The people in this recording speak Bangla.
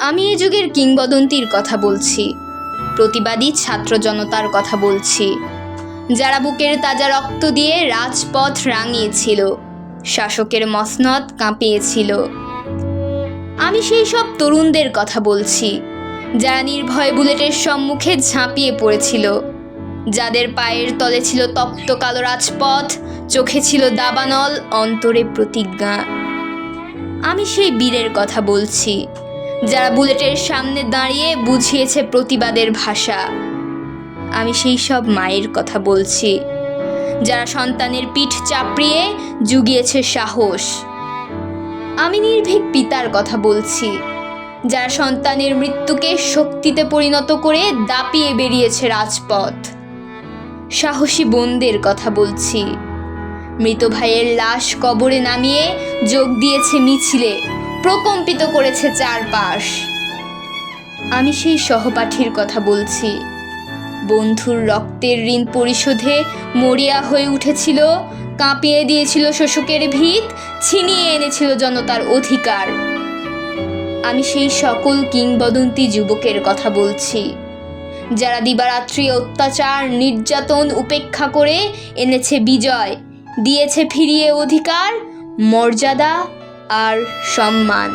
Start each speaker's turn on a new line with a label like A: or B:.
A: আমি এ যুগের কিংবদন্তির কথা বলছি, প্রতিবাদী ছাত্র জনতার কথা বলছি। যারা বুকের তাজা রক্ত দিয়ে রাজপথ রাঙিয়েছিল, শাসকের মসনদ কাঁপিয়েছিল। আমি সেই সব তরুণদের কথা বলছি, যারা নির্ভয় বুলেটের সম্মুখে ঝাঁপিয়ে পড়েছিল। যাদের পায়ের তলে ছিল তপ্ত কালো রাজপথ, চোখে ছিল দাবানল অন্তরে প্রতিজ্ঞা। আমি সেই বীরের কথা বলছি যারা বুলেটের সামনে দাঁড়িয়ে বুঝিয়েছে প্রতিবাদের ভাষা। আমি সেই সব মায়ের কথা বলছি, যারা সন্তানের পিঠ চাপড়িয়ে জুগিয়েছে সাহস। আমি নির্ভীক পিতার কথা বলছি, যারা সন্তানের মৃত্যুকে শক্তিতে পরিণত করে দাপিয়ে বেরিয়েছে রাজপথ। সাহসী বোনদের কথা বলছি, মৃত ভাইয়ের লাশ কবরে নামিয়ে যোগ দিয়েছে মিছিলে। প্রকম্পিত করেছে চারপাশ। আমি সেই সহপাঠীর কথা বলছি। বন্ধুর রক্তের ঋণ পরিশোধে মরিয়া হয়ে উঠেছিল, কাঁপিয়ে দিয়েছিল শোষকের ভিত, ছিনিয়ে এনেছিল জনতার অধিকার। আমি সেই সকল কিংবদন্তি যুবকের কথা বলছি, যারা দিবারাত্রি অত্যাচার, নির্যাতন উপেক্ষা করে এনেছে বিজয়, দিয়েছে ফিরিয়ে অধিকার, মর্যাদা আর সম্মান।